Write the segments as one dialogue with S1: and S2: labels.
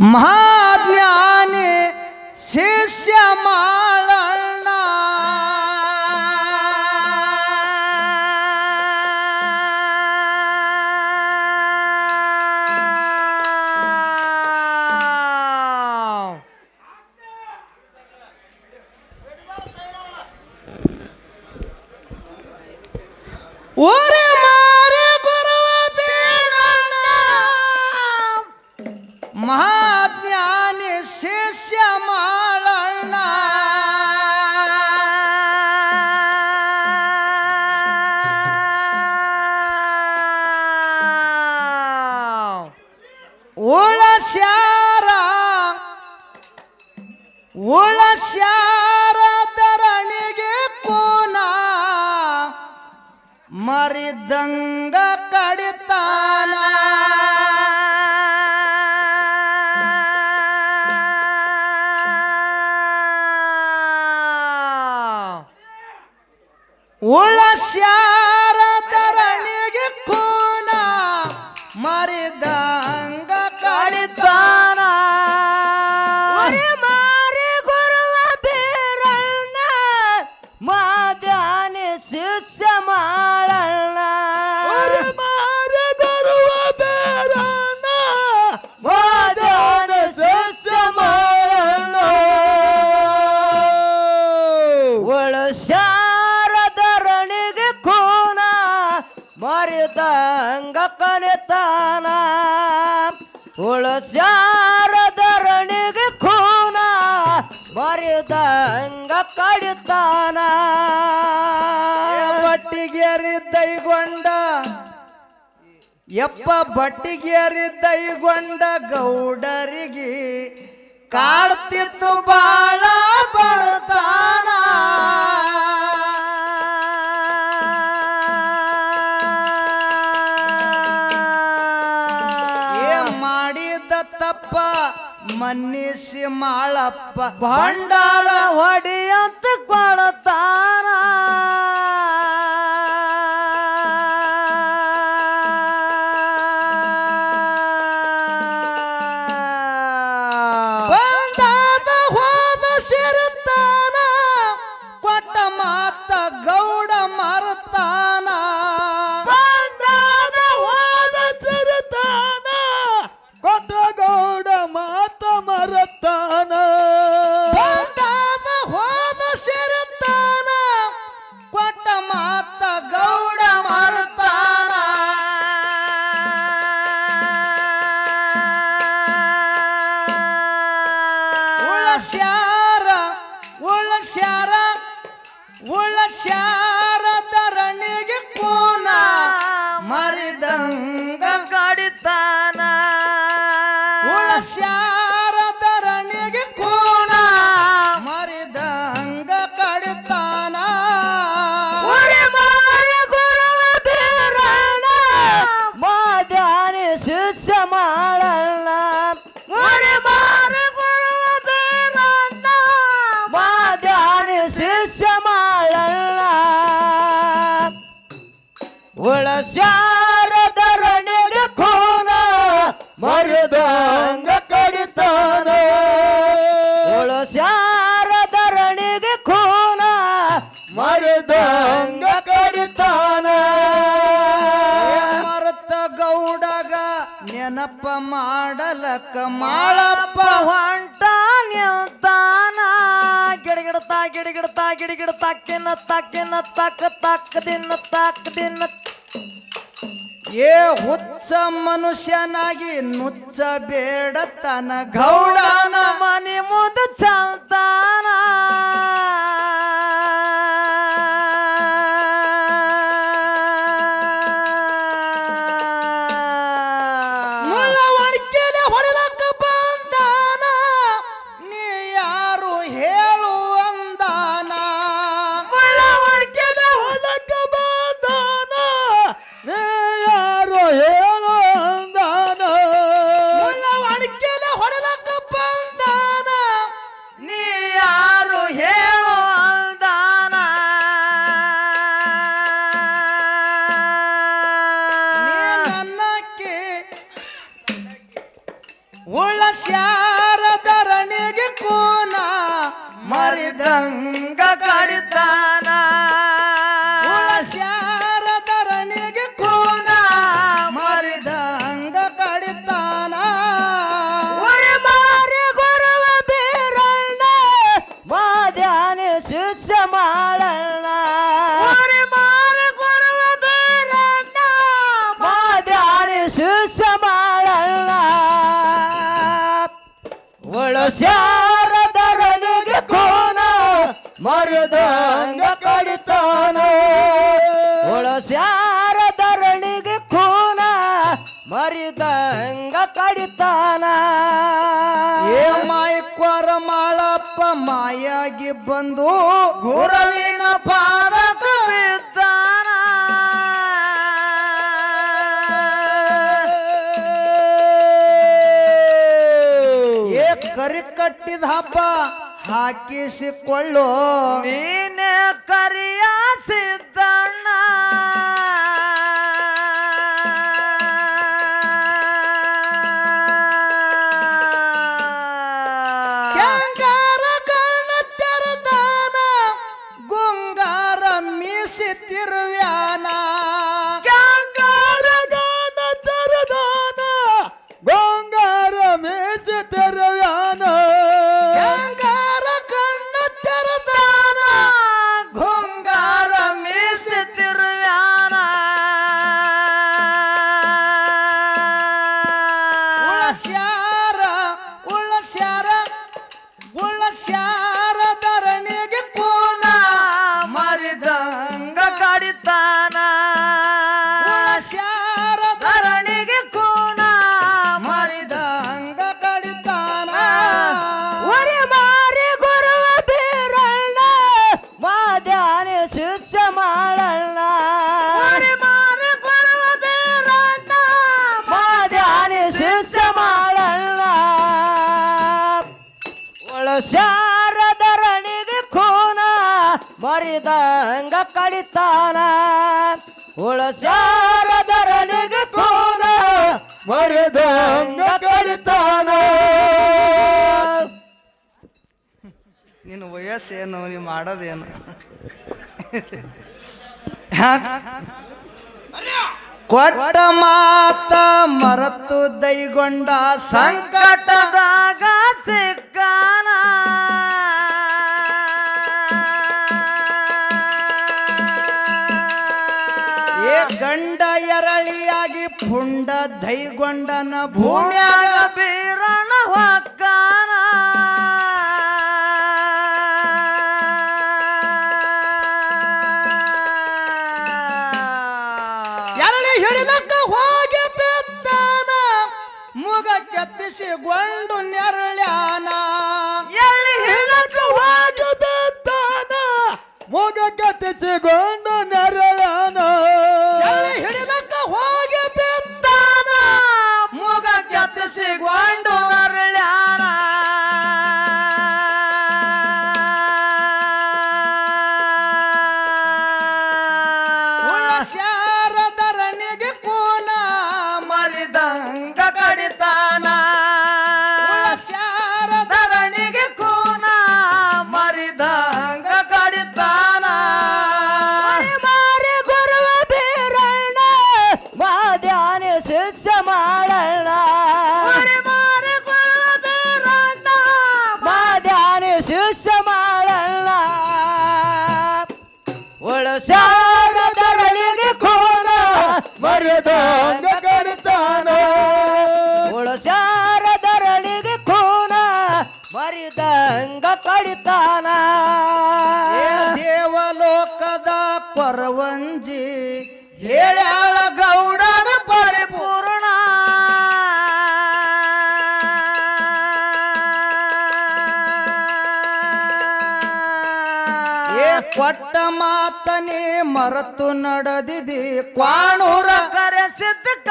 S1: महाज्ञान शिष्य मा ಉಳ ಶಾರದರಣಿಗೆ ಕೋನ ಮರಿದಂಗ ಮಾರಿದಂಗ
S2: ಕಲಿತಾನ ಉಳಸ್ಯಾರ ಧರಣಿಗೆ ಖೂನ, ಮಾರಿದಂಗ ಕಡಿತಾನ.
S1: ಬಟ್ಟಿಗೇರಿ ದೈಗೊಂಡ, ಎಪ್ಪ ಬಟ್ಟಿಗೇರಿ ದೈಗೊಂಡ ಗೌಡರಿಗೆ ಕಾಡ್ತಿತ್ತು ಬಾಳ ಬಡತಾನ. ಮನ್ನಿಸಿ ಮಾಳಪ್ಪ ಭಂಡಾರ ಹೊಡಿ ನೆನಪ ಮಾಡಲಕ್ಕ ಮಾಳಪ್ಪ?
S2: ಹೊಂಟ ನಿಲ್ತಾನ ಗಿಡಗಿಡತ ಗಿಡಗಿಡತ ಗಿಡಗಿಡತಾ ಕಿನ್ನತ್ತ ಕಿನ್ನತ್ತ ತಕ್ಕ ತಕ್ಕ ದಿನ್ನ ತಕ್ಕ ದಿನ್ನ
S1: ಏ ಹುಚ್ಚ ಮನುಷ್ಯನಾಗಿ ನುಚ್ಚ ಬೇಡ ತನ ಗೌಡನ
S2: ಮನೆ ಮುದ ಚಲ್ತಾನ
S1: ಧರಣಿಗೆ ಕೋನ, ಮರುದಂಗ
S2: ಕಡಿತಾನ.
S1: ಒಳ ಧರಣಿಗೆ ಕೋನ, ಮರಿದಂಗ ಕಡಿತಾನ. ಏ ಮಾಯ್ಕ್ವರ ಮಾಳಪ್ಪ ಮಾಯಾಗಿ ಬಂದು ಗುರವಿನ ಕಟ್ಟಿದ ಹಬ್ಬ ಹಾಕಿಸಿಕೊಳ್ಳೋ
S2: ನೀನೆ ಒಳಸ್ಯಾರ ಖೂನ ಕೋನ ಮರಿದಂಗ ಕಡಿತಾನ ಉಳ ಶಾರದರಣಿಗೆ ಖೂನ ಮರಿದಂಗ ಕಡಿತಾನ
S1: ನಿನ್ನ ವಯಸ್ಸೇನು ನೀ ಮಾಡೋದೇನು? ಕೊಟ್ಟ ಮಾತ ಮರತು ದೈಗೊಂಡ ಸಂಕಟ.
S2: ಸಂಕಟದಾಗ ಸಿಕ್ಕಾನ.
S1: ಏ ಗಂಡ ಎರಳಿಯಾಗಿ ಪುಂಡ ದೈಗೊಂಡನ ಭೂಮ್ಯಾಗ.
S2: ಬೀರಣ ಹೊಕ್ಕಾನ
S1: ಕೆತ್ತಿಸಿ ಗೊಂಡು ನೆರಳ್ಯಾನ.
S2: ಎಲ್ಲಿ ಹಿಳಕ ಹೋಗಿ ಬಿದ್ದಾನ ಮೂಗ ಕತ್ತಿಸಿಕೊಂಡು ನೆರಳ್ಯಾನ.
S1: ಎಲ್ಲಿ ಹಿಡಿದಕ್ಕ ಹೋಗಿ ಬಿದ್ದಾನ? ಮೂಗ ಕೆತ್ತಿಸಿ ನೆರಳ್ಯಾನ.
S2: ನೆರಳಾನ
S1: ಮರೆತು ನಡೆದಿದಿ ಕ್ವಾಣೂರ
S2: ಕರೆಸಿದ್ದ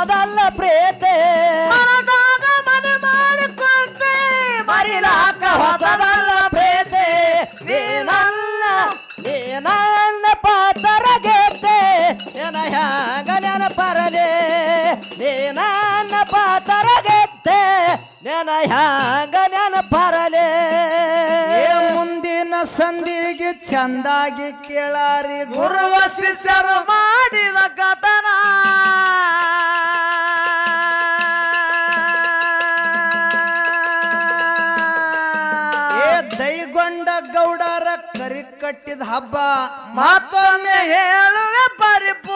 S2: ಹೊಸದಲ್ಲ ಪ್ರೇತೆ. ಮನದಾಗ ಮನೆ ಮಾಡಿಕೊಂಡೆ. ಮರಿಲಾಕ ಹೊಸದಲ್ಲ ಪ್ರೇತೆ. ನೀನಲ್ಲ ನೀನಲ್ಲ ನೀ ನನ್ನ ಪಾತ್ರ ಗೆದ್ದೆ ಏನ ಹ್ಯಾಂಗ ನೆನಪರಲಿ? ನೀ ನನ್ನ ಪಾತ್ರ ಗೆದ್ದೆ ನೆನ ಹ್ಯಾಂಗ
S1: ಪರಲೆ ಮುಂದಿನ ಸಂಧಿಗೆ ಚಂದಾಗಿ ಕೇಳಾರಿ ಗುರುವ ಶಿಷ್ಯರು
S2: ಮಾಡಿದ ಕಥನ.
S1: ಕರಿ ಕಟ್ಟಿದ ಹಬ್ಬ ಮತ್ತೊಮ್ಮೆ
S2: ಹೇಳುವೆ ಪರಿಪೂರ್ಣ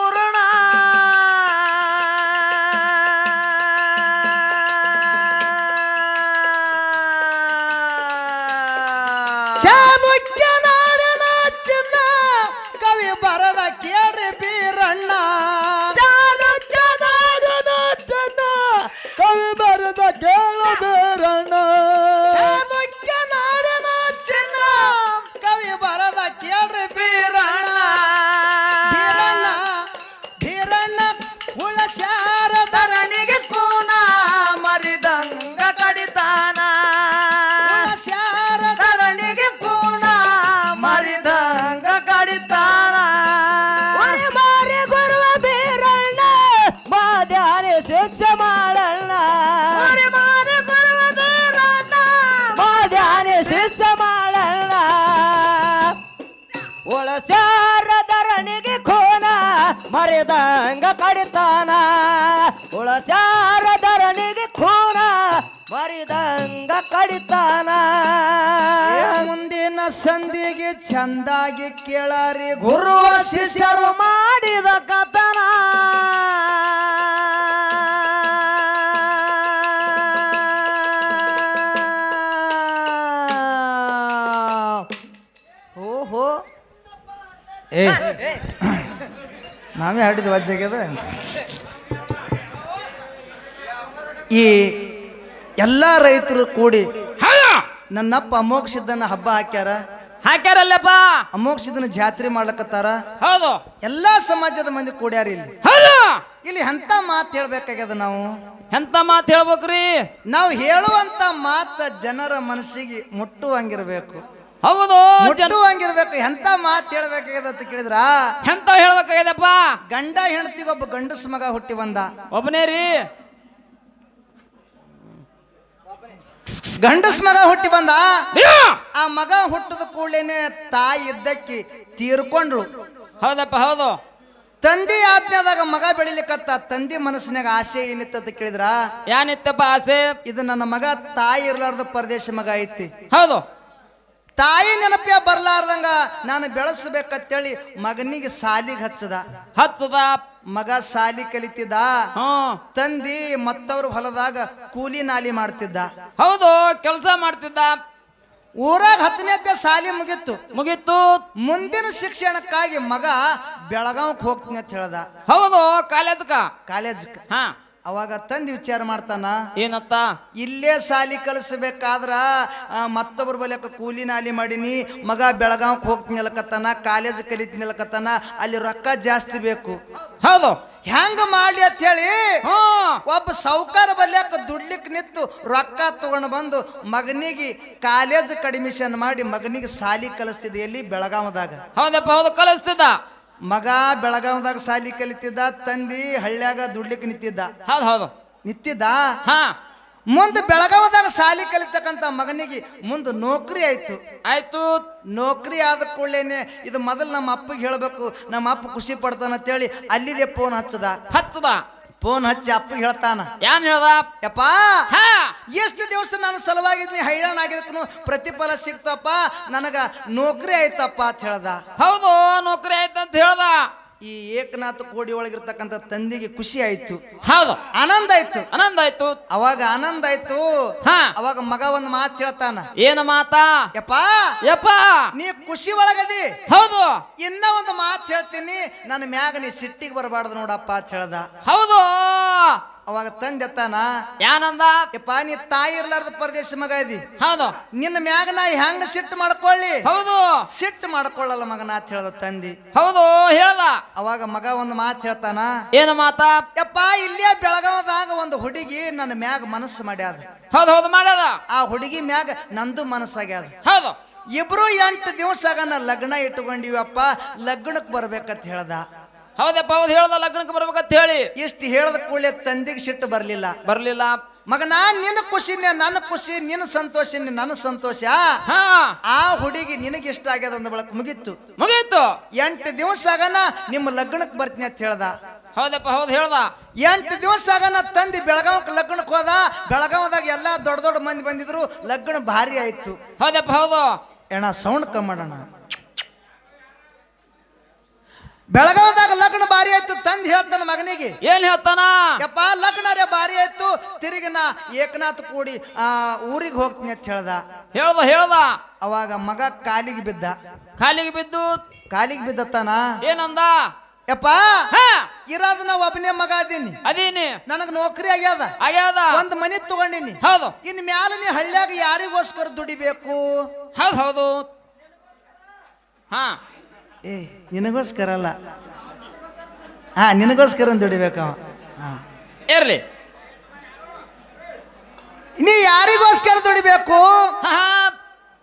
S1: ಸಂಧಿಗೆ ಚಂದಾಗಿ ಕೇಳಾರಿ ಗುರುವ ಶಿಷ್ಯರು
S2: ಮಾಡಿದ ಕಥನ. ಓಹೋ.
S1: ಏ. ನಾವೇ ಹಾಡಿದ ವಜ್ಜಾಗ್ಯದ ಈ ಎಲ್ಲ ರೈತರು ಕೂಡಿ ನನ್ನಪ್ಪ ಅಮೋಕ್ಷಿದ್ದನ ಹಬ್ಬ ಹಾಕ್ಯಾರ.
S2: ಹಾಕ್ಯಾರಲ್ಲಪ್ಪ?
S1: ಅಮೋಕ್ಷಿದ್ದನ ಜಾತ್ರೆ ಮಾಡ್ಲಕತ್ತಾರ.
S2: ಹೌದು.
S1: ಎಲ್ಲಾ ಸಮಾಜದ ಮಂದಿ ಕೂಡ್ಯಾರ ಇಲ್ಲಿ.
S2: ಹೌದು.
S1: ಇಲ್ಲಿ ಎಂತ ಮಾತು ಹೇಳ್ಬೇಕಾಗ್ಯದ ನಾವು?
S2: ಎಂತ ಮಾತು ಹೇಳ್ಬೇಕ್ರಿ?
S1: ನಾವು ಹೇಳುವಂತ ಮಾತ ಜನರ ಮನಸ್ಸಿಗೆ ಮುಟ್ಟುವಂಗಿರ್ಬೇಕು.
S2: ಹೌದು.
S1: ಮುಟ್ಟುವಂಗಿರ್ಬೇಕು. ಎಂತ ಮಾತು ಹೇಳ್ಬೇಕಾಗ್ಯದ ಅಂತ ಕೇಳಿದ್ರ?
S2: ಎಂತ ಹೇಳ್ಬೇಕಾಗ್ಯದಪ್ಪ?
S1: ಗಂಡ ಹೆಂಡತಿಗೊಬ್ಬ ಗಂಡಸ ಮಗ ಹುಟ್ಟಿ ಬಂದ.
S2: ಒಬ್ಬನೇ ರೀ.
S1: ಗಂಡಸ್. ಮಗ ಹುಟ್ಟಿ ಬಂದ? ಆ ಮಗ ಹುಟ್ಟದ ಕೂಡಲೇನೆ ತಾಯಿ ಇದ್ದಕ್ಕಿ ತೀರ್ಕೊಂಡ್ಳು.
S2: ಹೌದಪ್ಪ ಹೌದು.
S1: ತಂದೆ ಆಜ್ಞಾದಾಗ ಮಗ ಬೆಳಿಲಿಕ್ಕತ್ತ ತಂದೆ ಮನಸ್ಸಿನಾಗ ಆಸೆ ಏನಿತ್ತು ಅಂತ ಕೇಳಿದ್ರ?
S2: ಏನಿತ್ತಪ್ಪ ಆಸೆ?
S1: ಇದು ನನ್ನ ಮಗ ತಾಯಿ ಇರ್ಲಾರ್ದ ಪರದೇಶ ಮಗ ಐತಿ.
S2: ಹೌದು.
S1: ತಾಯಿ ನೆನಪೇ ಬರ್ಲಾರ್ದಂಗ ನಾನು ಬೆಳೆಸ್ಬೇಕಂತೇಳಿ ಮಗನಿಗೆ ಸಾಲಿಗೆ ಹಚ್ಚದ.
S2: ಹಚ್ಚದ?
S1: ಮಗ ಸಾಲಿ ಕಲಿತಿದ್ದ. ತಂದಿ ಮತ್ತವ್ರ ಹೊಲದಾಗ ಕೂಲಿ ನಾಲಿ ಮಾಡ್ತಿದ್ದ.
S2: ಹೌದು ಕೆಲಸ ಮಾಡ್ತಿದ್ದ.
S1: ಊರಾಗ ಹತ್ತನೇದ್ದೆ ಸಾಲಿ ಮುಗಿತ್ತು
S2: ಮುಗಿತ್ತು
S1: ಮುಂದಿನ ಶಿಕ್ಷಣಕ್ಕಾಗಿ ಮಗ ಬೆಳಗಾವ್ಕ್ ಹೋಗ್ತೀನಿ ಅಂತ ಹೇಳ್ದ.
S2: ಹೌದು ಕಾಲೇಜ್ಕ.
S1: ಕಾಲೇಜ್
S2: ಹಾ.
S1: ಅವಾಗ ತಂದು ವಿಚಾರ ಮಾಡ್ತಾನ
S2: ಏನತ್ತ?
S1: ಇಲ್ಲೇ ಸಾಲಿ ಕಲಿಸ್ಬೇಕಾದ್ರ ಮತ್ತೊಬ್ಬರ ಮತ್ತೊಬ್ರ ಬಲಿಯಕ ಕೂಲಿ ನಾಲಿ ಮಾಡೀನಿ ಮಗ ಬೆಳಗಾವಕ್ಕೆ ಹೋಗ್ತೀನಿ ಅಲ್ಕತ್ತಾನ ಕಾಲೇಜ್ ಕಲಿತೀನಿ ಅಲ್ಕತ್ತಾನ ಅಲ್ಲಿ ರೊಕ್ಕ ಜಾಸ್ತಿ ಬೇಕು.
S2: ಹೌದು.
S1: ಹೆಂಗ ಮಾಡಿ ಅಂತ ಹೇಳಿ ಒಬ್ಬ ಸಾವುಕಾರ ಬಲ್ಯಾಕ ದುಡ್ಲಿಕ್ ನಿಂತು ರೊಕ್ಕ ತಗೊಂಡು ಬಂದು ಮಗನಿಗೆ ಕಾಲೇಜ್ ಕಡಿಮಿಷನ್ ಮಾಡಿ ಮಗನಿಗೆ ಸಾಲಿ ಕಲಿಸ್ತಿದ್ದೆ ಎಲ್ಲಿ? ಬೆಳಗಾವದಾಗ.
S2: ಹೌದಪ್ಪ ಹೌದು ಕಲಿಸ್ತಿದ್ದ.
S1: ಮಗ ಬೆಳಗಾವದಾಗ ಸಾಲಿ ಕಲಿತಿದ್ದ ತಂದಿ ಹಳ್ಳಿಯಾಗ ದುಡ್ಲಿಕ್ಕೆ ನಿಂತಿದ್ದ.
S2: ಹೌದು ಹೌದು.
S1: ನಿಂತಿದ್ದ?
S2: ಹಾ.
S1: ಮುಂದೆ ಬೆಳಗಾವದಾಗ ಸಾಲಿ ಕಲಿತಕ್ಕಂತ ಮಗನಿಗೆ ಮುಂದೆ ನೌಕರಿ ಆಯ್ತು.
S2: ಆಯ್ತು.
S1: ನೌಕರಿ ಆದ ಕೂಡಲೇನೆ ಇದು ಮೊದಲು ನಮ್ಮ ಅಪ್ಪಗೆ ಹೇಳಬೇಕು ನಮ್ಮ ಅಪ್ಪ ಖುಷಿ ಪಡ್ತಾನ ಅಂತೇಳಿ ಅಲ್ಲಿದೆ ಫೋನ್ ಹಚ್ಚದ.
S2: ಹಚ್ಚದ.
S1: ಫೋನ್ ಹಚ್ಚಿ ಅಪ್ಪ ಹೇಳ್ತಾನ.
S2: ಏನ್ ಹೇಳ್ದ?
S1: ಯಪ್ಪ
S2: ಹಾ.
S1: ಎಷ್ಟು ದಿವಸ ನಾನು ಸಲುವಾಗಿದ್ನಿ ಹೈರಾಣ ಆಗಿದ್ದಕ್ಕೂ ಪ್ರತಿಫಲ ಸಿಕ್ತಪ್ಪ ನನಗ ನೌಕರಿ ಆಯ್ತಪ್ಪ ಅಂತ ಹೇಳ್ದ.
S2: ಹೌದು ನೌಕರಿ ಆಯ್ತಂತ ಹೇಳ್ದ.
S1: ಈ ಏಕನಾಥ ಕೋಡಿ ಒಳಗಿರ್ತಕ್ಕಂಥ ತಂದೆಗೆ ಖುಷಿ ಆಯ್ತು.
S2: ಹೌದು.
S1: ಆನಂದ ಆಯ್ತು.
S2: ಆನಂದ ಆಯ್ತು.
S1: ಅವಾಗ ಆನಂದ ಆಯ್ತು.
S2: ಹಾ.
S1: ಅವಾಗ ಮಗ ಒಂದು ಮಾತು ಹೇಳ್ತಾನ.
S2: ಏನ ಮಾತಾ?
S1: ಯಪ್ಪ.
S2: ಯಪ್ಪ.
S1: ನೀ ಖುಷಿ ಒಳಗದಿ.
S2: ಹೌದು.
S1: ಇನ್ನ ಒಂದು ಮಾತು ಹೇಳ್ತೀನಿ. ನನ್ನ ಮ್ಯಾಗ ನೀ ಸಿಟ್ಟಿಗೆ ಬರಬಾರ್ದು ನೋಡಪ್ಪ ಅಂತ ಹೇಳ್ದ.
S2: ಹೌದು.
S1: ಅವಾಗ ತಂದೆತ್ತಾನ
S3: ಯಾನಂದ?
S1: ಯಪ್ಪ ನೀ ತಾಯಿ ಇರ್ಲಾರ್ದ ಪರದೇಶ ಮಗ ಇದಿ.
S3: ಹೌದು.
S1: ನಿನ್ನ ಮ್ಯಾಗ ನಾ ಹೆಂಗ ಸಿಟ್ಟು ಮಾಡ್ಕೊಳ್ಳಿ?
S3: ಹೌದು.
S1: ಸಿಟ್ಟು ಮಾಡ್ಕೊಳ್ಳಲ್ಲ ಮಗನ ಅಂತ ಹೇಳ್ದ ತಂದಿ.
S3: ಹೌದು ಹೇಳ್ದ.
S1: ಅವಾಗ ಮಗ ಒಂದು ಮಾತು ಹೇಳ್ತಾನ
S3: ಏನು ಮಾತಾ?
S1: ಯಪ್ಪ ಇಲ್ಲೇ ಬೆಳಗಾವದಾಗ ಒಂದು ಹುಡುಗಿ ನನ್ನ ಮ್ಯಾಗ ಮನಸ್ಸು ಮಾಡ್ಯಾದ.
S3: ಹೌದು ಹೌದು ಮಾಡ್ಯದ.
S1: ಆ ಹುಡುಗಿ ಮ್ಯಾಗ ನಂದು ಮನಸ್ಸಾಗ್ಯಾದ.
S3: ಹೌದು.
S1: ಇಬ್ರು ಎಂಟು ದಿವಸ ನಾ ಲಗ್ನ ಇಟ್ಕೊಂಡಿವಪ್ಪ ಲಗ್ನಕ್ಕೆ ಬರ್ಬೇಕಂತ ಹೇಳ್ದ.
S3: ಹೌದಪ್ಪ ಹೌದು ಹೇಳ್ದ ಲಗ್ನಕ್ಕೆ ಬರ್ಬೇಕಂತ ಹೇಳಿ.
S1: ಇಷ್ಟು ಹೇಳದ ಕೂಡಲೇ ತಂದಿಗೆ ಸಿಟ್ಟು ಬರಲಿಲ್ಲ.
S3: ಬರ್ಲಿಲ್ಲ.
S1: ಮಗನ ನಿನ್ನ ಖುಷಿನೇ ನನ್ನ ಖುಷಿ ನಿನ್ನ ಸಂತೋಷ ನನ್ನ ಸಂತೋಷ.
S3: ಹಾ.
S1: ಆ ಹುಡುಗಿ ನಿನಗೆ ಇಷ್ಟ ಆಗ್ಯದ ಅಂದ ಬಳಕ ಮುಗೀತು.
S3: ಮುಗೀತು.
S1: ಎಂಟು ದಿವಸ ಆಗನ ನಿಮ್ಮ ಲಗ್ನಕ್ಕೆ ಬರ್ತೀನಿ ಅಂತ ಹೇಳ್ದ.
S3: ಹೌದಪ್ಪ ಹೌದು ಹೇಳ್ದ.
S1: ಎಂಟು ದಿವಸ ಆಗನ ತಂದಿ ಬೆಳಗಾವಕ್ಕೆ ಲಗ್ನಕ್ಕೆ ಹೋದ. ಬೆಳಗಾವದಾಗ ಎಲ್ಲಾ ದೊಡ್ಡ ದೊಡ್ಡ ಮಂದಿ ಬಂದಿದ್ರು. ಲಗ್ನ ಭಾರಿ ಆಯ್ತು.
S3: ಹೌದಪ್ಪ ಹೌದು.
S1: ಎಣ ಸೌಂಡ್ ಕಮ್ಮಿ ಮಾಡೋಣ? ಬೆಳಗಾವದಾಗ ಲಗ್ನ ಬಾರಿ ಆಯ್ತು ತಂದ್ ಹೇಳ್ತಾನ ಮಗನಿಗೆ.
S3: ಏನ್ ಹೇಳ್ತಾನ?
S1: ಯಪ್ಪ ಲಗ್ನ ರೇ ಬಾರಿ ಆಯ್ತು ತಿರುಗಿ ನಾ ಏಕನಾಥ್ ಕೂಡಿ ಆ ಊರಿಗೆ ಹೋಗ್ತೀನಿ ಅಂತ ಹೇಳ್ದ.
S3: ಹೇಳ್ದ ಹೇಳ್ದ.
S1: ಅವಾಗ ಮಗ ಕಾಲಿಗೆ ಬಿದ್ದ.
S3: ಕಾಲಿಗೆ ಬಿದ್ದು?
S1: ಕಾಲಿಗೆ ಬಿದ್ದತ್ತಾನ?
S3: ಏನಂದ?
S1: ಯಪ್ಪ
S3: ಹಾ.
S1: ಇರೋದು ನಾ ಒಬ್ಬನೇ ಮಗ ಅದೀನಿ.
S3: ಅದೀನಿ.
S1: ನನಗ್ ನೌಕರಿ ಆಗ್ಯದ.
S3: ಆಗ್ಯಾದ?
S1: ಒಂದ್ ಮನಿ ತಗೊಂಡಿನಿ.
S3: ಹೌದು.
S1: ಇನ್ ಮ್ಯಾಲ ನೀ ಹಳ್ಳಿಯಾಗ ಯಾರಿಗೋಸ್ಕರ ದುಡಿಬೇಕು?
S3: ಹೌದು ಹೌದು. ಹಾ.
S1: ಏ ನಿನಗೋಸ್ಕರ ಅಲ್ಲ ಹಾ ನಿನಗೋಸ್ಕರ ದುಡಿಬೇಕು ಅವ ಹಾ.
S3: ಇರ್ಲಿ
S1: ನೀ ಯಾರಿಗೋಸ್ಕರ ದುಡಿಬೇಕು.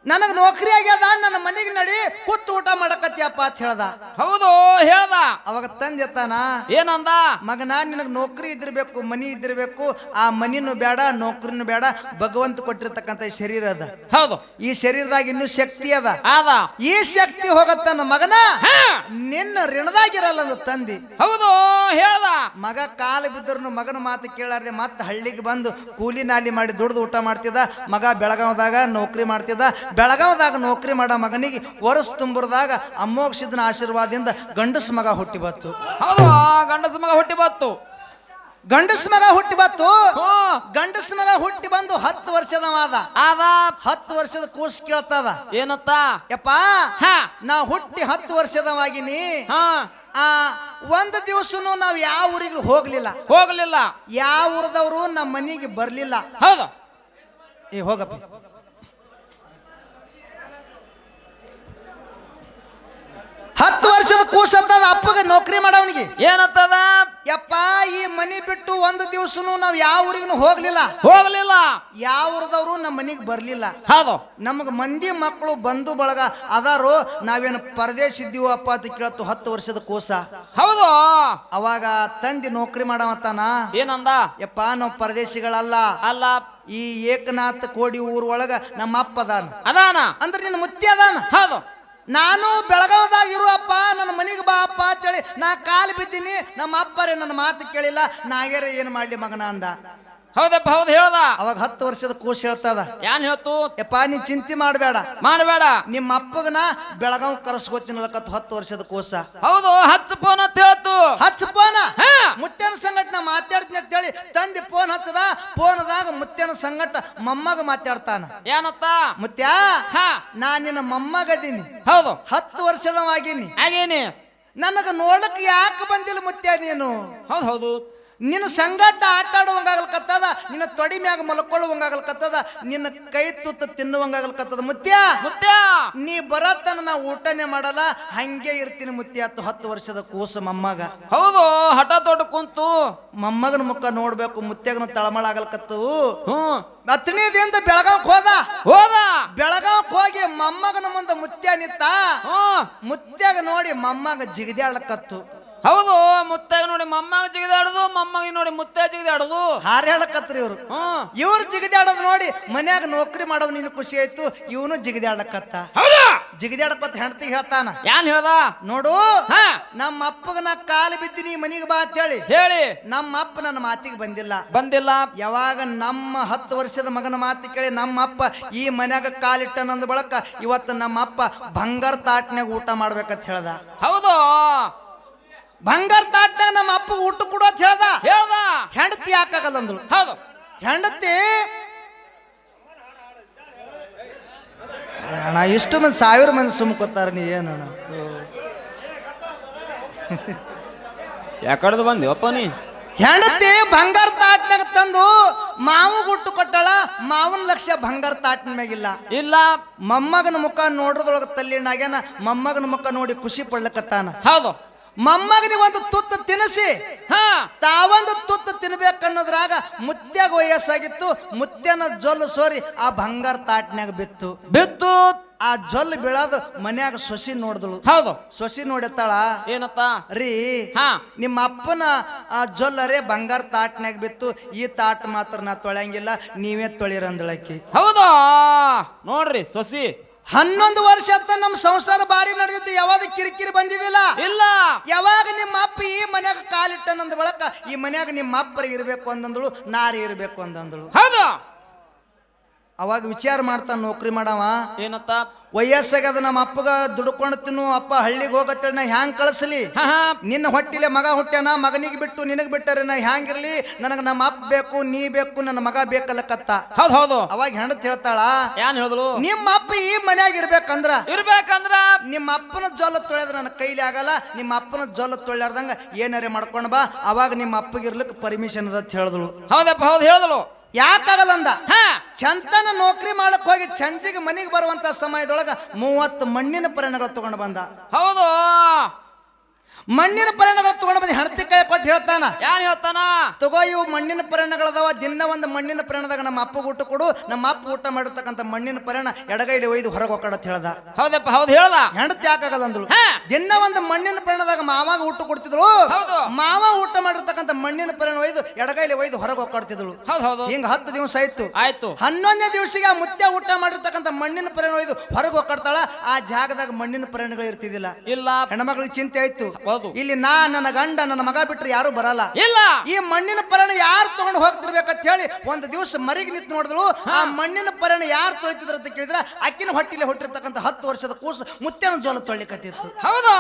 S1: ನನಗ್ ನೌಕರಿ ಆಗ್ಯದ ನನ್ನ ಮನೆಗೆ ನಡಿ ಕುತ್ತು ಊಟ ಮಾಡಕತ್ತಿಯಪ್ಪ ಅಂತ ಹೇಳ್ದ.
S3: ಹೌದು ಹೇಳ್ದ.
S1: ಅವಾಗ ತಂದೆತ್ತಾನ
S3: ಏನಂದ?
S1: ಮಗನ ನಿನಗ್ ನೌಕರಿ ಇದ್ದಿರ್ಬೇಕು ಮನಿ ಇದ್ದಿರ್ಬೇಕು ಆ ಮನಿನೂ ಬೇಡ ನೌಕರಿನೂ ಬೇಡ ಭಗವಂತ ಕೊಟ್ಟಿರ್ತಕ್ಕಂಥ ಶರೀರ ಅದ.
S3: ಹೌದು.
S1: ಈ ಶರೀರದಾಗ ಇನ್ನೂ ಶಕ್ತಿ ಅದ.
S3: ಆದ.
S1: ಈ ಶಕ್ತಿ ಹೋಗತ್ತನ್ನ ಮಗನ? ನಿನ್ನ ಋಣದಾಗಿರಲ್ಲ ಅಂದ ತಂದಿ.
S3: ಹೌದು ಹೇಳ್ದ.
S1: ಮಗ ಕಾಲು ಬಿದ್ದರು ಮಗನ ಮಾತು ಕೇಳಾರ್ದೆ ಮತ್ತೆ ಹಳ್ಳಿಗೆ ಬಂದು ಕೂಲಿ ನಾಲಿ ಮಾಡಿ ದುಡ್ದು ಊಟ ಮಾಡ್ತಿದ್ದ ಮಗ ಬೆಳಗಾವದಾಗ ನೌಕರಿ ಮಾಡ್ತಿದ್ದ ಬೆಳಗಾವದಾಗ ನೌಕರಿ ಮಾಡೋ ಮಗನಿಗೆ ವರ್ಷ ತುಂಬರದಾಗ ಅಮ್ಮೋಕ್ಷದನ ಆಶೀರ್ವಾದದಿಂದ ಗಂಡಸ ಮಗ ಹುಟ್ಟಿ ಬತ್ತು.
S3: ಹೌದು? ಗಂಡಸ ಮಗ ಹುಟ್ಟಿ ಬತ್ತು.
S1: ಗಂಡಸ ಮಗ ಹುಟ್ಟಿ ಬತ್ತು? ಗಂಡಸ ಮಗ ಹುಟ್ಟಿ ಬಂದು ಹತ್ತು ವರ್ಷದವಾದ.
S3: ಆದ.
S1: ಹತ್ತು ವರ್ಷದ ಕೂಸ್ ಕೇಳ್ತದ.
S3: ಏನತ್ತ?
S1: ಯಪ್ಪ
S3: ಹಾ.
S1: ನಾ ಹುಟ್ಟಿ ಹತ್ತು ವರ್ಷದವಾಗಿನಿ.
S3: ಹಾ.
S1: ಆ ಒಂದು ದಿವಸನು ನಾವು ಯಾವ ಊರಿಗೆ ಹೋಗ್ಲಿಲ್ಲ.
S3: ಹೋಗ್ಲಿಲ್ಲ.
S1: ಯಾವ ಊರದವರು ನಮ್ಮ ಮನೆಗೆ ಬರ್ಲಿಲ್ಲ.
S3: ಹೌದು.
S1: ಏ ಹೋಗಪ್ಪ. ಹತ್ತು ವರ್ಷದ ಕೂಸತ್ತದ ಅಪ್ಪಗ ನೌಕರಿ ಮಾಡವನಿಗೆ.
S3: ಏನತ್ತದ
S1: ಯಪ್ಪ ಈ ಮನಿ ಬಿಟ್ಟು ಒಂದು ದಿವಸನು ನಾವು ಯಾವ ಊರಿಗೂ ಹೋಗ್ಲಿಲ್ಲ.
S3: ಹೋಗ್ಲಿಲ್ಲ.
S1: ಯಾವ ಊರದವರು ನಮ್ಮ ಮನೆಗೆ ಬರ್ಲಿಲ್ಲ.
S3: ಹೌದು.
S1: ನಮಗ ಮಂದಿ ಮಕ್ಕಳು ಬಂಧು ಬಳಗ ಅದಾರು. ನಾವೇನು ಪರದೇಶ ಇದ್ದೀವಪ್ಪ ಅಂತ ಕೇಳತ್ತು ಹತ್ತು ವರ್ಷದ ಕೂಸ.
S3: ಹೌದು.
S1: ಅವಾಗ ತಂದಿ ನೌಕರಿ ಮಾಡವತ್ತಾನ?
S3: ಏನಂದ?
S1: ಯಪ್ಪ ನಾವು ಪರದೇಶಿಗಳಲ್ಲ.
S3: ಅಲ್ಲ.
S1: ಈ ಏಕನಾಥ್ ಕೋಡಿ ಊರ್ ಒಳಗ ನಮ್ಮ ಅಪ್ಪ ಅದಾನ.
S3: ಅದಾನ.
S1: ಅಂದ್ರೆ ನಿನ್ನ ಮುತ್ತಿ ಅದಾನ?
S3: ಹೌದು.
S1: ನಾನು ಬೆಳಗಾವದಾಗ ಇರುವಪ್ಪ ನನ್ನ ಮನೆಗೆ ಬಾ ಅಪ್ಪ ಅಂತೇಳಿ ನಾ ಕಾಲು ಬಿದ್ದೀನಿ. ನಮ್ಮ ಅಪ್ಪರೇ ನನ್ನ ಮಾತು ಕೇಳಿಲ್ಲ. ನಾಗೇರ ಏನು ಮಾಡಲಿ ಮಗನ ಅಂದ?
S3: ಹೌದಪ್ಪ ಹೌದು ಹೇಳ್ದ.
S1: ಅವಾಗ ಹತ್ತು ವರ್ಷದ ಕೂಸ್ ಹೇಳ್ತದ
S3: ಏನ್ ಹೇಳ್ತು?
S1: ಯಪ್ಪ ನೀ ಚಿಂತೆ ಮಾಡಬೇಡ.
S3: ಮಾಡಬೇಡ.
S1: ನಿಮ್ಮ ಅಪ್ಪಗನ ಬೆಳಗಾವ್ ಕರೆಸ್ಕೋತೀನಲ್ಲಕತ್ತು ಹತ್ತು ವರ್ಷದ ಕೂಸ
S3: ಹೌದು ಹಚ್ಚ ಫೋನ್ ಅಂತ ಹೇಳ್ತು.
S1: ಹಚ್ಚ ಫೋನ್
S3: ಹಾ.
S1: ಮುತ್ಯನ ಸಂಗಟ ನಾ ಮಾತಾಡ್ತೀನಿ ಅಂತೇಳಿ ತಂದೆ ಫೋನ್ ಹಚ್ಚದ ಫೋನ್ದಾಗ ಮುತ್ಯನ ಸಂಗಟ ಮಮ್ಮಗ ಮಾತಾಡ್ತಾನ.
S3: ಏನತ್ತ
S1: ಮುತ್ಯ
S3: ಹಾ.
S1: ನಾ ನಿನ್ನ ಮೊಮ್ಮಗದೀನಿ
S3: ಹೌದು.
S1: ಹತ್ತು ವರ್ಷದವಾಗಿನಿ
S3: ಆಗೇನಿ.
S1: ನನಗ ನೋಡಕ್ ಯಾಕೆ ಬಂದಿಲ್ಲ ಮುತ್ಯ ನೀನು?
S3: ಹೌದು ಹೌದು.
S1: ನಿನ್ನ ಸಂಗಟ ಆಟ ಆಡುವಂಗಾಗಲ್ಕತ್ತದ ನಿನ್ನ ತೊಡಿ ಮ್ಯಾಗ ಮಲ್ಕೊಳ್ಳುವಂಗಾಗಲ್ಕತ್ತದ ನಿನ್ನ ಕೈ ತುತ್ತ ತಿನ್ನುವಂಗಾಗಲ್ಕತ್ತದ. ಮುತ್ಯ
S3: ಮುತ್ಯ!
S1: ನೀ ಬರತನ ನಾ ಊಟನೇ ಮಾಡಲ್ಲ ಹಂಗೆ ಇರ್ತೀನಿ ಮುತ್ಯ ಹತ್ತು ಹತ್ತು ವರ್ಷದ ಕೂಸು ಮಮ್ಮಗ.
S3: ಹೌದು ಹಠ ತೊಟ್ಟು ಕುಂತು.
S1: ಮಮ್ಮಗನ ಮುಖ ನೋಡ್ಬೇಕು ಮುತ್ಯಾಗನ ತಳಮಳ ಆಗಲ್ಕತ್ತು. ಹತ್ತನೇದಿಂದ ಬೆಳಗಾವ್ ಹೋದ.
S3: ಹೋದ?
S1: ಬೆಳಗಾವ್ ಹೋಗಿ ಮಮ್ಮಗನ ಮುಂದೆ ಮುತ್ಯ ನಿತ್ತ ಮುತ್ಯಾಗ ನೋಡಿ ಮೊಮ್ಮಗ ಜಿಗದ್ಯಾಳಕತ್ತು
S3: ಹೌದು ಮುತ್ತಾಗ ನೋಡಿ ಮೊಮ್ಮಗ ಜಿಗಿದಾಡುದು ಮೊಮ್ಮಗ ನೋಡಿ ಮುತ್ತ ಜಿಗಿದಾಡುದು.
S1: ಹಾರ ಹೇಳಕತ್ರಿ ಇವ್ರು.
S3: ಹ್ಮ್
S1: ಇವ್ರು ಜಿಗಿದಾಡೋದು ನೋಡಿ ಮನ್ಯಾಗ ನೌಕರಿ ಮಾಡೋದು ನಿನ್ ಖುಷಿ ಆಯ್ತು ಇವನು ಜಿಗಿದಾಡಕತ್ತ.
S3: ಹೌದಾ.
S1: ಜಿಗದ್ಯಾಡಕತ್ತ ಹೆಂಡತಿ ಹೇಳ್ತಾನ.
S3: ಯಾನ್ ಹೇಳ್ದ?
S1: ನೋಡು
S3: ಹಾ.
S1: ನಮ್ಮ ಅಪ್ಪಗ ನಾ ಕಾಲು ನೀ ಮನಿಗೆ ಬಾ ಅಂತ
S3: ಹೇಳಿ.
S1: ನಮ್ಮ ಅಪ್ಪ ನನ್ನ ಮಾತಿಗೆ ಬಂದಿಲ್ಲ.
S3: ಬಂದಿಲ್ಲ.
S1: ಯಾವಾಗ ನಮ್ಮ ಹತ್ತು ವರ್ಷದ ಮಗನ ಮಾತು ಕೇಳಿ ನಮ್ಮ ಅಪ್ಪ ಈ ಮನ್ಯಾಗ ಕಾಲಿಟ್ಟನಂದ ಬಳಕ ಇವತ್ತು ನಮ್ಮ ಅಪ್ಪ ಬಂಗಾರ ತಾಟ್ನ್ಯಾಗ ಊಟ ಮಾಡ್ಬೇಕಂತ ಹೇಳ್ದ.
S3: ಹೌದು.
S1: ಬಂಗಾರ ತಾಟ್ನ್ಯಾಗ ನಮ್ಮ ಅಪ್ಪ ಊಟ ಕೊಡು ಅಂತ ಹೇಳ್ದ.
S3: ಹೇಳ್ದ.
S1: ಹೆಂಡತಿ ಯಾಕಾಗಲ್ಲ ಅಂದ್ರು
S3: ಹೌದು.
S1: ಹೆಂಡತಿ. ಅಣ್ಣ ಇಷ್ಟು ಮಂದಿ ಸಾವಿರ ಮಂದಿ ಸುಮ್ಕೋತಾರ ನೀ ಏನಣ್ಣ
S3: ಯಾಕಡ್ದು ಬಂದಿವಪ್ಪ ನೀ.
S1: ಹೆಂಡತಿ ಬಂಗಾರ ತಾಟ್ನಾಗ ತಂದು ಮಾವು ಗುಟ್ಟು ಕೊಟ್ಟಳ ಮಾವನ ಲಕ್ಷ್ಯ ಬಂಗಾರ ತಾಟ್ನ ಮ್ಯಾಗಿಲ್ಲ
S3: ಇಲ್ಲ.
S1: ಮೊಮ್ಮಗನ ಮುಖ ನೋಡ್ರದೊಳಗ ತಲ್ಲಿನಾಗ್ಯಾನ ಮೊಮ್ಮಗನ ಮುಖ ನೋಡಿ ಖುಷಿ ಪಡ್ಲಕತ್ತಾನ.
S3: ಹೌದು.
S1: ಮೊಮ್ಮಗನಿಗೆ ಒಂದು ತುತ್ತು ತಿನ್ನಿಸಿ.
S3: ಹ.
S1: ತಾವೊಂದು ತುತ್ತು ತಿನ್ಬೇಕನ್ನೋದ್ರಾಗ ಮುತ್ಯಾಗ ವಯಸ್ಸಾಗಿತ್ತು ಮುತ್ಯನ ಜೊಲ್ಲು ಸೋರಿ ಆ ಬಂಗಾರ ತಾಟ್ನ್ಯಾಗ ಬಿತ್ತು.
S3: ಬಿತ್ತು.
S1: ಆ ಜೊಲ್ಲು ಬೀಳೋದು ಮನ್ಯಾಗ ಸೊಸಿ ನೋಡಿದಳು.
S3: ಹೌದು.
S1: ಸೊಸಿ ನೋಡಿತ್ತಾಳ
S3: ಏನತ್ತ?
S1: ರೀ
S3: ಹಾ.
S1: ನಿಮ್ಮ ಅಪ್ಪನ ಆ ಜೊಲ್ಲರೇ ಬಂಗಾರ ತಾಟ್ನ್ಯಾಗ ಬಿತ್ತು ಈ ತಾಟ್ ಮಾತ್ರ ನಾ ತೊಳೆಯಂಗಿಲ್ಲ ನೀವೇ ತೊಳಿರಂದಳಕಿ
S3: ಹೌದಾ? ನೋಡ್ರಿ ಸೊಸಿ.
S1: ಹನ್ನೊಂದು ವರ್ಷ ನಮ್ ನಮ್ಮ ಸಂಸಾರ ಬಾರಿ ನಡೆದಿದ್ದು ಯಾವಾಗ ಕಿರಿಕಿರಿ ಬಂದಿದ್ದಿಲ್ಲ?
S3: ಇಲ್ಲ.
S1: ಯಾವಾಗ ನಿಮ್ಮ ಅಪ್ಪ ಈ ಮನ್ಯಾಗ ಕಾಲಿಟ್ಟನಂದ ಬಳಕ ಈ ಮನ್ಯಾಗ ನಿಮ್ಮ ಅಪ್ಪರ ಇರಬೇಕು ಅಂದಂದಳು ನಾರಿ ಇರಬೇಕು ಅಂದಂದಳು.
S3: ಹೌದು.
S1: ಅವಾಗ ವಿಚಾರ ಮಾಡ್ತಾನ ನೌಕರಿ ಮಾಡವ?
S3: ಏನತ್ತ
S1: ವಯಸ್ಸಾಗದ ನಮ್ಮ ಅಪ್ಪಗ ದುಡ್ಕೊಂಡು ತಿನ್ನು ಅಪ್ಪ ಹಳ್ಳಿಗೆ ಹೋಗತ್ತೇಳಿ ನಾ ಹ್ಯಾಂಗ್ ಕಳಿಸ್ಲಿ? ನಿನ್ನ ಹೊಟ್ಟಿಲೆ ಮಗ ಹುಟ್ಟ್ಯಾನ ಮಗನಿಗೆ ಬಿಟ್ಟು ನಿನಗೆ ಬಿಟ್ಟರೆ ನಾ ಹ್ಯಾಂಗಿರ್ಲಿ ನನಗೆ ನಮ್ಮ ಅಪ್ಪ ಬೇಕು ನೀ ಬೇಕು ನನ್ನ ಮಗ ಬೇಕಲ್ಲಕತ್ತ
S3: ಹೌದು ಹೌದು.
S1: ಅವಾಗ ಹೆಣತ್ ಹೇಳ್ತಾಳ
S3: ಏನ್ ಹೇಳಿದಳು
S1: ನಿಮ್ಮ ಅಪ್ಪ ಈ ಮನ್ಯಾಗ ಇರ್ಬೇಕಂದ್ರ?
S3: ಇರ್ಬೇಕಂದ್ರ?
S1: ನಿಮ್ಮ ಅಪ್ಪನ ಜೊಲ್ಲ ತೊಳೆದ್ರೆ ನನ್ನ ಕೈಲಿ ಆಗಲ್ಲ ನಿಮ್ಮ ಅಪ್ಪನ ಜೊಲ್ಲ ತೊಳ್ಯಾರ್ದಂಗ ಏನಾರೇ ಮಾಡ್ಕೊಂಡ್ ಬಾ ಅವಾಗ ನಿಮ್ಮ ಅಪ್ಪಗೆ ಇರ್ಲಿಕ್ಕೆ ಪರ್ಮಿಷನ್ ಅದ ಹೇಳಿದಳು.
S3: ಹೌದಪ್ಪ ಹೌದು ಹೇಳಿದ್ಳು.
S1: ಯಾಕಾಗಲ್ಲ ಅಂದ ಚಂತನ ನೌಕರಿ ಮಾಡಕ್ ಹೋಗಿ ಚಂಚಿಗೆ ಮನೆಗೆ ಬರುವಂತ ಸಮಯದೊಳಗ ಮೂವತ್ತು ಮಣ್ಣಿನ ಪರಿಣಗಳು ತಗೊಂಡು ಬಂದ.
S3: ಹೌದು.
S1: ಮಣ್ಣಿನ ಪರಿಣಗಳು ತಗೊಂಡು ಬಂದು ಹೆಣತಿ ಕೈ ಕೊಟ್ಟು ಹೇಳ್ತಾನ.
S3: ಯಾನ್ ಹೇಳ್ತಾನ?
S1: ತಗೋ ಇವು ಮಣ್ಣಿನ ಪರಿಣಗಳದಾವ ದಿನ ಒಂದು ಮಣ್ಣಿನ ಪರಿಣದಾಗ ನಮ್ಮ ಅಪ್ಪ ಊಟ ಕೊಡು. ನಮ್ಮ ಅಪ್ಪ ಊಟ ಮಾಡಿರ್ತಕ್ಕಂಥ ಮಣ್ಣಿನ ಪರಿಣ ಎಡಗೈಲಿ ಒಯ್ದು ಹೊರಗೆ ಹೋಗ್ಕಡ ಹೇಳ್ದ.
S3: ಹೌದಪ್ಪ ಹೌದು ಹೇಳ್ದ?
S1: ಹೆಂಡತಿ ಯಾಕಾಗಲ್ಲ
S3: ಅಂದ್ರು
S1: ದಿನ ಒಂದು ಮಣ್ಣಿನ ಪರಿಣದಾಗ ಮಾವಾಗ ಊಟ ಕೊಡ್ತಿದ್ರು ಮಾವ ಊಟ ಮಾಡಿರ್ತಕ್ಕಂಥ ಮಣ್ಣಿನ ಪರಿಣ ಒಯ್ದು ಎಡಗೈಲಿ ಒಯ್ದು ಹೊರಗೆ ಹೋಗ್ಕೊಡ್ತಿದ್ರು
S3: ಹೌದು ಹೌದು.
S1: ಹಿಂಗ ಹತ್ತು ದಿವಸ ಆಯ್ತು.
S3: ಆಯ್ತು.
S1: ಹನ್ನೊಂದನೇ ದಿವಸಿಗೆ ಆ ಮುತ್ಯ ಊಟ ಮಾಡಿರ್ತಕ್ಕಂಥ ಮಣ್ಣಿನ ಪರಿಣ ಒಯ್ದು ಹೊರಗೆ ಹೋಗ್ಕಾಡ್ತಾಳ. ಆ ಜಾಗದಾಗ ಮಣ್ಣಿನ ಪರಿಣಗಳು ಇರ್ತಿದ್ದಿಲ್ಲ.
S3: ಇಲ್ಲ.
S1: ಹೆಣ್ಮಕ್ಳಿಗೆ ಚಿಂತೆ ಆಯ್ತು.
S3: ಹೌದು.
S1: ಇಲ್ಲಿ ನಾ ನನ್ನ ಗಂಡ ನನ್ನ ಮಗ ಬಿಟ್ರೆ ಯಾರು ಬರಲ್ಲ.
S3: ಇಲ್ಲ.
S1: ಈ ಮಣ್ಣಿನ ಪರಣ ಯಾರು ತಗೊಂಡು ಹೋಗ್ತಿರ್ಬೇಕಂತ ಹೇಳಿ ಒಂದು ದಿವಸ ಮರಿಗೆ ನಿಂತು ನೋಡಿದ್ರು ಆ ಮಣ್ಣಿನ ಪರಣ ಯಾರು ತೊಳಿತಿದ್ರು ಅಂತ ಕೇಳಿದ್ರೆ ಅಕ್ಕಿನ ಹೊಟ್ಟಿಲೆ ಹುಟ್ಟಿರ್ತಕ್ಕಂಥ ಹತ್ತು ವರ್ಷದ ಕೂಸು ಮುತ್ತಿನ ಜೋಲ ತೊಳಿಕತ್ತಿತ್ತು
S3: ಹೌದಾ?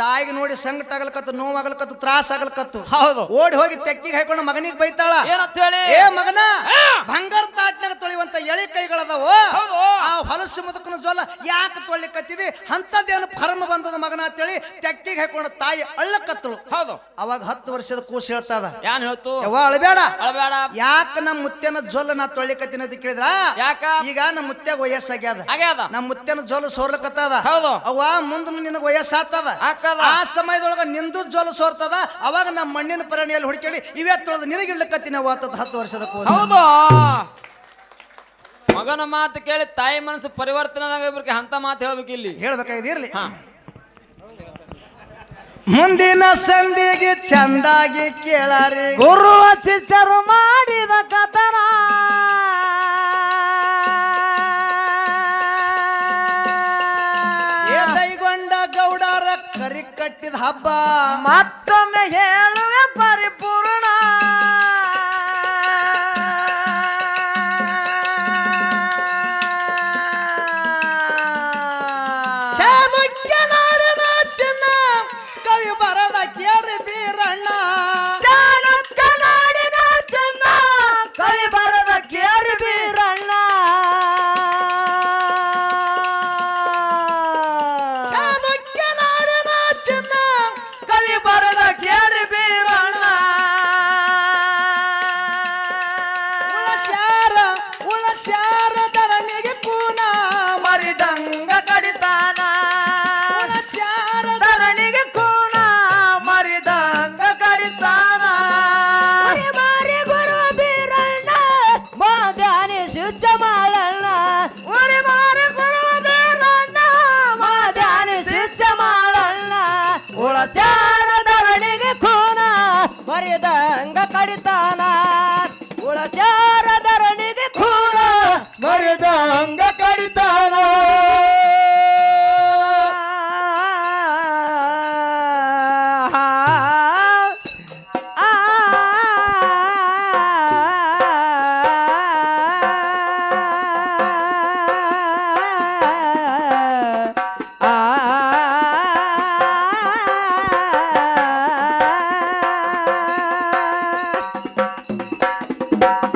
S1: ತಾಯಿಗೆ ನೋಡಿ ಸಂಕಟ ಆಗಲ್ಕತ್ತು ನೋವಾಗಲಕತ್ತು ತ್ರಾಸ ಆಗಲ್ಕತ್ತು.
S3: ಹೌದು.
S1: ಓಡಿ ಹೋಗಿ ತೆಕ್ಕಿಗೆ ಹಾಕೊಂಡು ಮಗನಿಗೆ ಬೈತಾಳ.
S3: ಏನಂತ ಹೇಳಿ?
S1: ಏ ಮಗನ ಬಂಗಾರ ತಾಟ್ನಾಗ ತೊಳೆಯುವಂತ ಎಳೆ ಕೈಗಳದಾವ. ಆ ಹೊಲಸು ಮುದುಕನ ಜೋಲ ಯಾಕೆ ತೊಳಿಕತ್ತಿದಿ ಅಂತದ್ದೇನು ಫರ್ಮ ಬಂದದ ಮಗನ ಅಂತೇಳಿ ತೆಕ್ಕಿಗೆ ಹಾಕೊಂಡು ತಾಯಿ ಅಳ್ಳಕತ್ತಳು.
S3: ಹೌದು.
S1: ಅವಾಗ ಹತ್ತು ವರ್ಷದ ಕೂಸು ಹೇಳ್ತದ
S3: ಯಾನ್ ಹೇಳ್ತು?
S1: ಯವ್ವ ಅಳಬೇಡ.
S3: ಅಳಬೇಡ.
S1: ಯಾಕ ನಮ್ಮ ಮುತ್ಯನ ಜೊಲ್ಲ ನಾ ತೊಳಿಕತ್ತೀನಿ ಅಂತ ಕೇಳಿದ್ರ?
S3: ಯಾಕ?
S1: ಈಗ ನಮ್ಮ ಮುತ್ಯಾಗ ವಯಸ್ಸಾಗ್ಯದ.
S3: ಆಗ್ಯಾದ?
S1: ನಮ್ಮ ಮುತ್ಯನ ಜೊಲ್ ಸೋರ್ಲಕತ್ತದ.
S3: ಹೌದು.
S1: ಅವ್ವ ಮುಂದ ನಿನಗ ವಯಸ್ಸಾಗ್ತದ. ಆ ಸಮಯದೊಳಗ ನಿಂದು ಜೊಲ್ಲ ಸೋರ್ತದ. ಅವಾಗ ನಮ್ಮ ಮಣ್ಣಿನ ಪರಿಣಿಯಲ್ಲಿ ಹುಡುಕೇಳಿ ಇವೇ ತೊಳೆದು ನಿನಗಿಳ್ಳಕತ್ತಿನ ಅವ್ವ ಆತದ ಹತ್ತು ವರ್ಷದ ಕೂಸು.
S3: ಹೌದು. ಮಗನ ಮಾತು ಕೇಳಿ ತಾಯಿ ಮನಸ್ಸು ಪರಿವರ್ತನೆ ಇಬ್ಬರಿಗೆ ಅಂತ ಮಾತು ಹೇಳ್ಬೇಕು ಇಲ್ಲಿ
S1: ಹೇಳ್ಬೇಕಾಗಿದೆ ಇರ್ಲಿ
S3: ಹಾ.
S1: ಮುಂದಿನ ಸಂಧಿಗೆ ಚಂದಾಗಿ ಕೇಳಾರಿ.
S2: ಗುರುವ ಶಿಷ್ಯರು ಮಾಡಿದ ಕಥನ.
S1: ಕೈಗೊಂಡ ಗೌಡರ ಕರಿ ಕಟ್ಟಿದ ಹಬ್ಬ.
S2: ಮತ್ತೊಮ್ಮೆ ಹೇಳುವೆ. ಮರಿದಂಗ